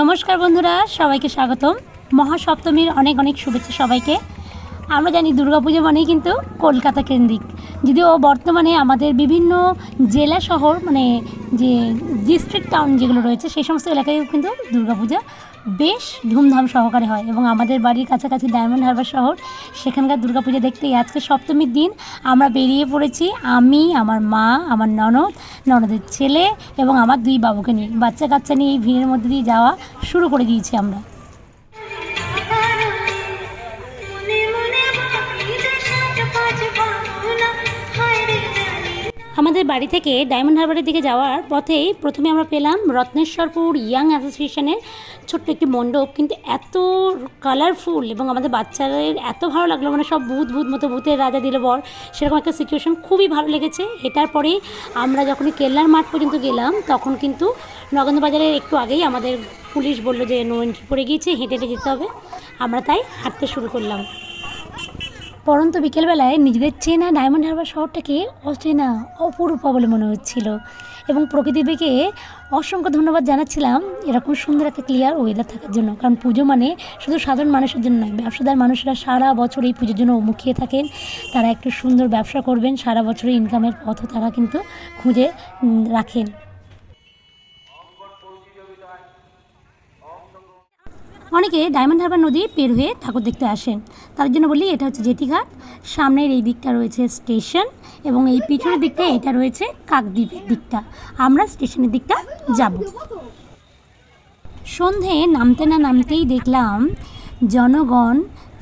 নমস্কার বন্ধুরা, সবাইকে স্বাগতম। মহাসপ্তমীর অনেক অনেক শুভেচ্ছা সবাইকে। আমরা জানি দুর্গাপুজো মানেই কিন্তু কলকাতা কেন্দ্রিক। যদিও বর্তমানে আমাদের বিভিন্ন জেলা শহর মানে যে ডিস্ট্রিক্ট টাউন যেগুলো রয়েছে, সেই সমস্ত এলাকায়ও কিন্তু দুর্গাপূজা বেশ ধুমধাম সহকারে হয় এবং আমাদের বাড়ির কাছাকাছি ডায়মন্ড হারবার শহর, সেখানকার দুর্গাপূজা দেখতেই আজকে সপ্তমীর দিন আমরা বেরিয়ে পড়েছি। আমি, আমার মা, আমার ননদ, ননদের ছেলে এবং আমার দুই বাবুকে নিয়ে। বাচ্চা কাচ্চা নিয়ে এই ভিড়ের মধ্যে দিয়ে যাওয়া শুরু করে দিয়েছি আমরা। আমাদের বাড়ি থেকে ডায়মন্ড হারবারের দিকে যাওয়ার পথেই প্রথমে আমরা পেলাম রত্নেশ্বরপুর ইয়াং অ্যাসোসিয়েশনের ছোট্ট একটি মণ্ডপ। কিন্তু এত কালারফুল এবং আমাদের বাচ্চাদের এত ভালো লাগল মানে সব ভূত ভূত মতো, ভূতের রাজা দিল বর, সেরকম একটা সিচুয়েশন খুবই ভালো লেগেছে। এটার পরে আমরা যখনই কেল্লার মাঠ পর্যন্ত গেলাম, তখন কিন্তু নগেন্দ্রবাজারের একটু আগেই আমাদের পুলিশ বলল যে নো এন্ট্রি পড়ে গিয়েছে, হেঁটে হেঁটে যেতে হবে। আমরা তাই হাঁটতে শুরু করলাম। পরন্ত বিকেলবেলায় নিজেদের চেনা ডায়মন্ড হারবার শহরটাকে অচেনা, অপরূপা বলে মনে হচ্ছিল এবং প্রকৃতির দিকে অসংখ্য ধন্যবাদ জানাচ্ছিলাম এরকম সুন্দর একটা ক্লিয়ার ওয়েদার থাকার জন্য। কারণ পুজো মানে শুধু সাধারণ মানুষের জন্য নয়, ব্যবসাদার মানুষরা সারা বছর এই পুজোর জন্য মুখিয়ে থাকেন। তারা একটু সুন্দর ব্যবসা করবেন, সারা বছরের ইনকামের পথও তারা কিন্তু খুঁজে রাখেন। অনেকে ডায়মন্ড হারবার নদী পের হয়ে ঠাকুর দেখতে আসেন তার জন্য বলি, এটা হচ্ছে জেটিঘাট সামনের এই দিকটা রয়েছে স্টেশন এবং এই পিছনের দিকটা, এটা রয়েছে কাকদ্বীপের দিকটা। আমরা স্টেশনের দিকটা যাব। সন্ধে নামতে না নামতেই দেখলাম জনগণ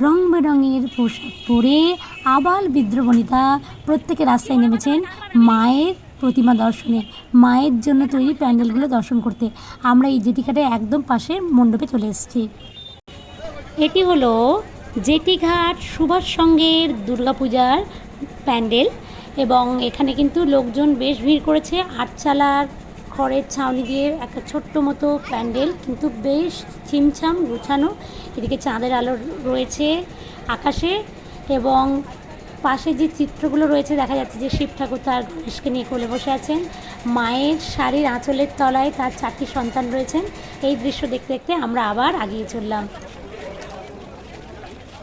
রং বেরঙের পোশাক পরে আবাল বিদ্রবনিতা প্রত্যেকে রাস্তায় নেমেছেন মায়ের প্রতিমা দর্শনে, মায়ের জন্য তৈরি প্যান্ডেলগুলো দর্শন করতে আমরা এই জেটিঘাটের একদম পাশে মণ্ডপে চলে এসেছি। এটি হলো জেটিঘাট সুভাষ সঙ্গের দুর্গাপূজার প্যান্ডেল এবং এখানে কিন্তু লোকজন বেশ ভিড় করেছে। আটচালার খড়ের ছাউনি দিয়ে একটা ছোট্ট মতো প্যান্ডেল, কিন্তু বেশ ছিমছাম, গুছানো। এদিকে চাঁদের আলো রয়েছে আকাশে এবং পাশে যে চিত্রগুলো রয়েছে, দেখা যাচ্ছে যে শিব ঠাকুর তার গণেশকে নিয়ে কোলে বসে আছেন। মায়ের শাড়ির আঁচলের তলায় তার চারটি সন্তান রয়েছেন। এই দৃশ্য দেখতে দেখতে আমরা আবার আগিয়ে চললাম।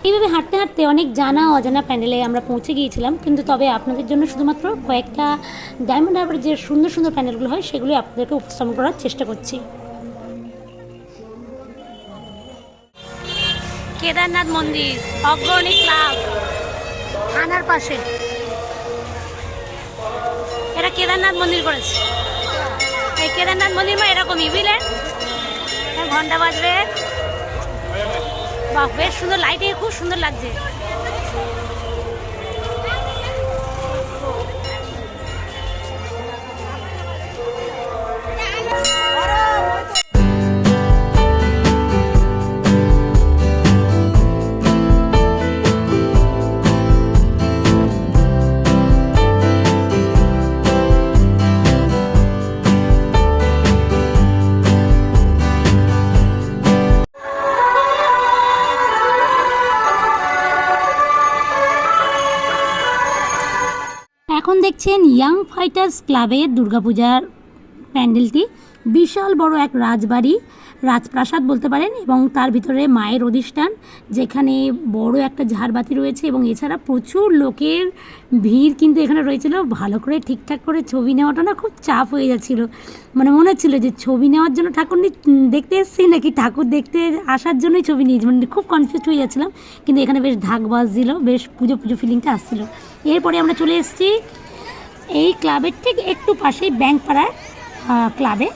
এইভাবে হাঁটতে হাঁটতে অনেক জানা অজানা প্যান্ডেলে আমরা পৌঁছে গিয়েছিলাম, কিন্তু তবে আপনাদের জন্য শুধুমাত্র কয়েকটা ডায়মন্ড হারবারের যে সুন্দর সুন্দর প্যান্ডেলগুলো হয় সেগুলি আপনাদেরকে উপস্থাপন করার চেষ্টা করছি। কেদারনাথ মন্দির, অগ্রণী ক্লাব। থানার পাশে। এটা কেদারনাথ মন্দির করেছে। এই কেদারনাথ মন্দির মা এরকমই বুঝলেন ঘণ্টা বাজবে। বাহ, বেশ সুন্দর লাইটে খুব সুন্দর লাগছে। এখন দেখছেন ইয়াং ফাইটার্স ক্লাবের দুর্গাপূজার প্যান্ডেলটি। বিশাল বড় এক রাজবাড়ি, রাজপ্রাসাদ বলতে পারেন, এবং তার ভিতরে মায়ের অধিষ্ঠান, যেখানে বড় একটা ঝাড়বাতি রয়েছে, এবং এছাড়া প্রচুর লোকের ভিড় কিন্তু এখানে রয়েছিল। ভালো করে ঠিকঠাক করে ছবি নেওয়াটা না খুব চাপ হয়ে যাচ্ছিল। মানে মনে হচ্ছিল যে ছবি নেওয়ার জন্য ঠাকুর দেখতে এসেছি নাকি? ঠাকুর দেখতে আসার জন্যই ছবি নিয়েছি। মানে খুব কনফিউজ হয়ে যাচ্ছিলাম, কিন্তু এখানে বেশ ঢাক বাজছিল, বেশ পুজো পুজো ফিলিংটা আসছিল। এরপরে আমরা চলে এসেছি এই ক্লাবের ঠিক একটু পাশেই ব্যাংকপাড়ার ক্লাবে,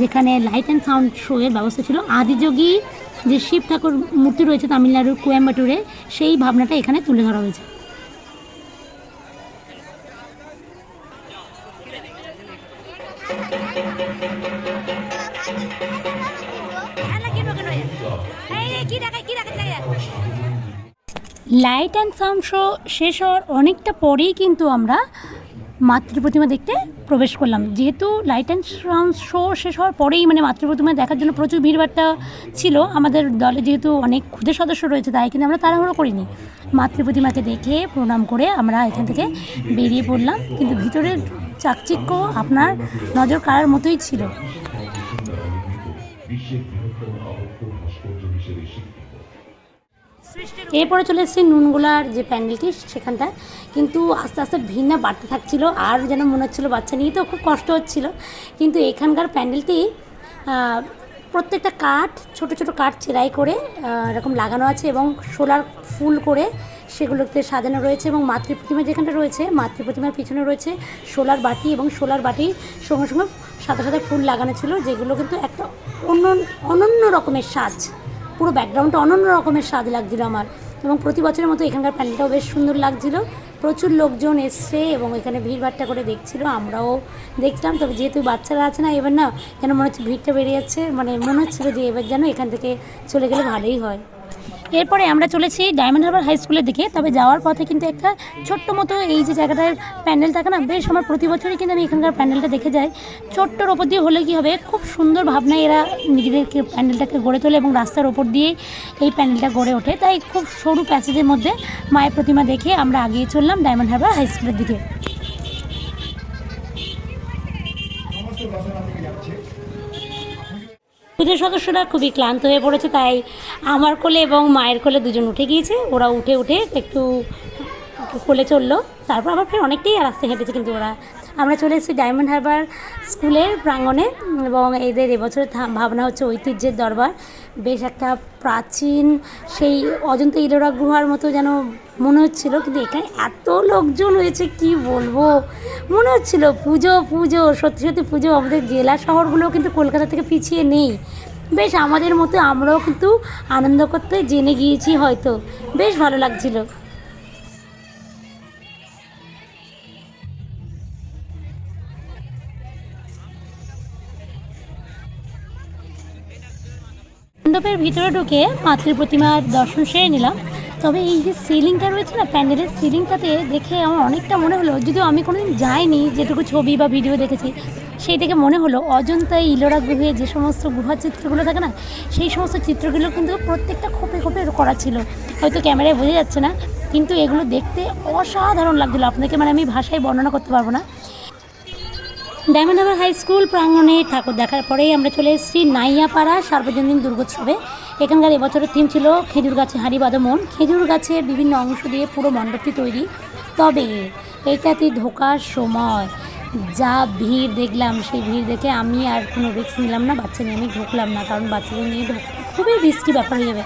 যেখানে লাইট অ্যান্ড সাউন্ড শো এর ব্যবস্থা ছিল। আদিযোগী যে শিব ঠাকুর মূর্তি রয়েছে তামিলনাড়ুর কোয়েম্বাটুরে, সেই ভাবনাটা এখানে তুলে ধরা হয়েছে। লাইট অ্যান্ড সাউন্ড শো শেষ হওয়ার অনেকটা পরেই কিন্তু আমরা মাতৃ প্রতিমা দেখতে প্রবেশ করলাম। যেহেতু লাইট অ্যান্ড সাউন্ড শো শেষ হওয়ার পরেই মানে মাতৃ প্রতিমা দেখার জন্য প্রচুর ভিড়ভাট্টা ছিল, আমাদের দলে যেহেতু অনেক ক্ষুদে সদস্য রয়েছে, তাই কিন্তু আমরা তাড়াহুড়ো করিনি। মাতৃ প্রতিমাকে দেখে প্রণাম করে আমরা এখান থেকে বেরিয়ে পড়লাম, কিন্তু ভিতরের চাকচিক্য আপনার নজর কাড়ার মতোই ছিল। বিশ্বের বৃহত্তম ভাস্কর্য হিসেবে স্বীকৃত এরপরে চলে এসেছি নুনগুলার যে প্যান্ডেলটি সেখানটা কিন্তু আস্তে আস্তে ভিড় না বাড়তে থাকছিলো, আর যেন মনে হচ্ছিল বাচ্চা নিয়ে তো খুব কষ্ট হচ্ছিল। কিন্তু এখানকার প্যান্ডেলটি প্রত্যেকটা কাঠ, ছোট ছোট কাঠ চেরাই করে এরকম লাগানো আছে এবং সোলার ফুল করে সেগুলোতে সাজানো রয়েছে এবং মাতৃ প্রতিমা যেখানটা রয়েছে, মাতৃ প্রতিমার পিছনে রয়েছে সোলার বাটি এবং সোলার বাটি সঙ্গে সঙ্গে সাদা সাদা ফুল লাগানো ছিল, যেগুলো কিন্তু একটা অন্য অনন্য রকমের সাজ। পুরো ব্যাকগ্রাউন্ডটা অনন্য রকমের স্বাদ লাগছিল আমার। এবং প্রতি বছরের মতো এখানকার প্যান্ডেলটাও বেশ সুন্দর লাগছিল। প্রচুর লোকজন এসছে এবং এখানে ভিড়ভাট্টা করে দেখছিল, আমরাও দেখছিলাম তবে যেহেতু বাচ্চারা আছে না, এবার না যেন মনে হচ্ছে ভিড়টা বেড়ে যাচ্ছে। মানে মনে হচ্ছিল যে এবার যেন এখান থেকে চলে গেলে ভালোই হয়। এরপরে আমরা চলেছি ডায়মন্ড হারবার হাই স্কুলের দিকে, তবে যাওয়ার পথে কিন্তু একটা ছোট্ট মতো এই যে জায়গাটার প্যান্ডেল থাকে না, বেশ আমার প্রতি বছরই কিন্তু আমি এখানকার প্যান্ডেলটা দেখে যাই। ছোট্টর ওপর দিয়ে হলে কী হবে, খুব সুন্দর ভাবনায় এরা নিজেদেরকে প্যান্ডেলটাকে গড়ে তোলে এবং রাস্তার ওপর দিয়ে এই প্যান্ডেলটা গড়ে ওঠে। তাই খুব সরু প্যাসেজের মধ্যে মায়ের প্রতিমা দেখে আমরা আগিয়ে চললাম ডায়মন্ড হারবার হাই স্কুলের দিকে। পুজোর সদস্যরা খুবই ক্লান্ত হয়ে পড়েছে, তাই আমার কোলে এবং মায়ের কোলে দুজন উঠে গিয়েছে। ওরা উঠে উঠে একটু কোলে চলল। তারপর আবার ফের অনেকটাই রাস্তায় হেঁটেছে, কিন্তু ওরা আমরা চলে এসেছি ডায়মন্ড হারবার স্কুলের প্রাঙ্গণে এবং এদের এবছরের ভাবনা হচ্ছে ঐতিহ্যের দরবার। বেশ একটা প্রাচীন, সেই অজন্তা ইলোরা গুহার মতো যেন মনে হচ্ছিল, কিন্তু এখানে এত লোকজন হয়েছে কি বলব? মনে হচ্ছিল পুজো পুজো, সত্যি সত্যি পুজো। আমাদের জেলা শহরগুলো কিন্তু কলকাতা থেকে পিছিয়ে নেই। বেশ আমাদের মতো আমরাও কিন্তু আনন্দ করতে জেনে গিয়েছি হয়তো। বেশ ভালো লাগছিল। মণ্ডপের ভিতরে ঢুকে মাতৃ প্রতিমার দর্শন সেরে নিলাম। তবে এই যে সিলিংটা রয়েছে না, প্যান্ডেলের সিলিংটাতে দেখে আমার অনেকটা মনে হলো, যদিও আমি কোনোদিন যাইনি, যেটুকু ছবি বা ভিডিও দেখেছি, সেই থেকে মনে হলো অজন্তা ইলোরা গুহে যে সমস্ত গুহা চিত্রগুলো থাকে না, সেই সমস্ত চিত্রগুলো কিন্তু প্রত্যেকটা খোপে খোপে করা ছিল। হয়তো ক্যামেরায় বোঝা যাচ্ছে না, কিন্তু এগুলো দেখতে অসাধারণ লাগছিল। আপনাকে মানে আমি ভাষায় বর্ণনা করতে পারব না। ডায়মন্ড হারবার হাই স্কুল প্রাঙ্গণে ঠাকুর দেখার পরেই আমরা চলে এসেছি নাইয়াপাড়া সার্বজনীন দুর্গোৎসবে। এখানকার এবছরের থিম ছিল খেজুর গাছে হাঁড়ি বাদমন খেজুর গাছের বিভিন্ন অংশ দিয়ে পুরো মণ্ডপটি তৈরি। তবে এটাতে ঢোকার সময় যা ভিড় দেখলাম, সেই ভিড় দেখে আমি আর কোনো রিস্ক নিলাম না। বাচ্চা নিয়ে আমি ঢুকলাম না, কারণ বাচ্চাদের নিয়ে ঢোকা খুবই রিস্কি ব্যাপার হয়ে যাবে।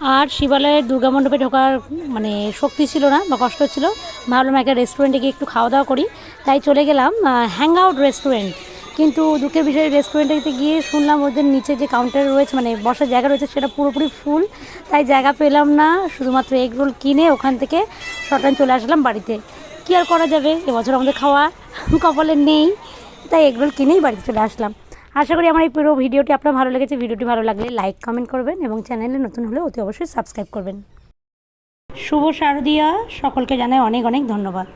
আর শিবালয়ের দুর্গা মণ্ডপে ঢোকার মানে শক্তি ছিল না বা কষ্ট ছিল। ভাবলাম একটা রেস্টুরেন্টে গিয়ে একটু খাওয়া দাওয়া করি। তাই চলে গেলাম হ্যাং আউট রেস্টুরেন্ট কিন্তু দুঃখের বিষয়ে রেস্টুরেন্টে গিয়ে শুনলাম ওদের নিচে যে কাউন্টার রয়েছে মানে বসার জায়গা রয়েছে, সেটা পুরোপুরি ফুল তাই জায়গা পেলাম না, শুধুমাত্র এগ রোল কিনে ওখান থেকে শটান চলে আসলাম বাড়িতে। কী আর করা যাবে? এবছর আমাদের খাওয়া কপালে নেই। তাই এগ রোল কিনেই বাড়িতে চলে আসলাম। আশা করি আমার এই পুরো ভিডিওটি আপনার ভালো লেগেছে। ভিডিওটি ভালো লাগলে লাইক কমেন্ট করবেন এবং চ্যানেলে নতুন হলে অতি অবশ্যই সাবস্ক্রাইব করবেন। শুভ শারদিয়া। সকলকে জানাই অনেক অনেক ধন্যবাদ।